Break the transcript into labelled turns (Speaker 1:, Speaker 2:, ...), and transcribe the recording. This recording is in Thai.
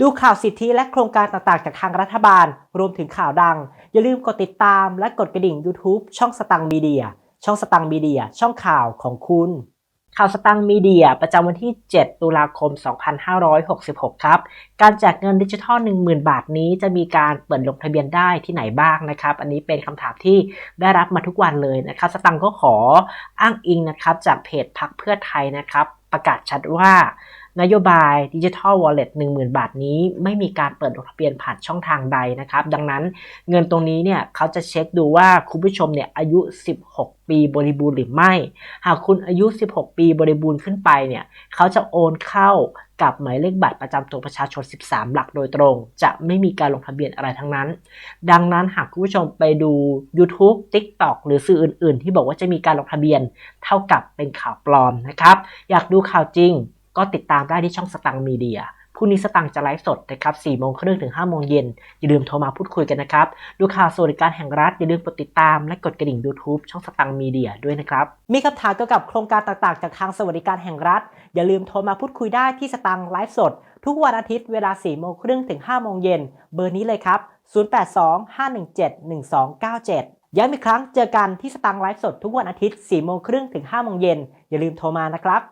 Speaker 1: ดูข่าวสิทธิและโครงการต่างๆ จากทางรัฐบาล รวมถึงข่าวดัง อย่าลืมกดติดตามและกดกระดิ่ง YouTube ช่องสตังมีเดีย ช่องสตังมีเดีย ช่องข่าวของคุณ ข่าวสตังมีเดีย ประจำวันที่ 7 ตุลาคม 2566 ครับ การแจกเงินดิจิทัล 10,000 บาทนี้จะมีการเปิดลงทะเบียนได้ที่ไหนบ้างนะครับ อันนี้เป็นคำถามที่ได้รับมาทุกวันเลยนะครับ สตังก็ขออ้างอิงนะครับจากเพจพักเพื่อไทยนะครับ ประกาศชัดว่า นโยบายดิจิทัลวอลเล็ต10,000บาทนี้ ไม่มีการเปิดลงทะเบียนผ่านช่องทางใดนะครับ ดังนั้นเงินตรงนี้เนี่ยเขาจะเช็คดูว่าคุณผู้ชมเนี่ยอายุ 16 ปีบริบูรณ์หรือไม่ หากคุณอายุ 16 ปีบริบูรณ์ขึ้นไปเนี่ยเขาจะโอนเข้ากับหมายเลขบัตรประจำตัวประชาชน 13 หลักโดยตรง จะไม่มีการลงทะเบียนอะไรทั้งนั้น ดังนั้นหากคุณผู้ชมไปดู YouTube TikTok หรือสื่ออื่น ๆ ที่บอกว่าจะมีการลงทะเบียน เท่ากับเป็นข่าวปลอมนะครับ อยากดูข่าวจริง ก็ติดตามได้ที่ช่องสตังมีเดียพรุ่งนี้สตังจะไลฟ์สดนะครับ4โมงครึ่งถึง5โมงเย็น อย่าลืมโทรมาพูดคุยกันนะครับ ดูข่าวสวัสดิการแห่งรัฐ อย่าลืมกดติดตามและกดกระดิ่ง YouTube ช่องสตังมีเดียด้วยนะครับ มีคำถามเกี่ยวกับโครงการต่างๆ จากทางสวัสดิการแห่งรัฐ อย่าลืมโทรมาพูดคุยได้ที่สตังไลฟ์สด ทุกวันอาทิตย์เวลา4โมงครึ่งถึง5โมงเย็น เบอร์นี้เลยครับ 0825171297 ย้ำอีกครั้งเจอกันที่สตังไลฟ์สดทุกวันอาทิตย์4โมงครึ่งถึง5โมงเย็นอย่าลืมโทรมานะครับ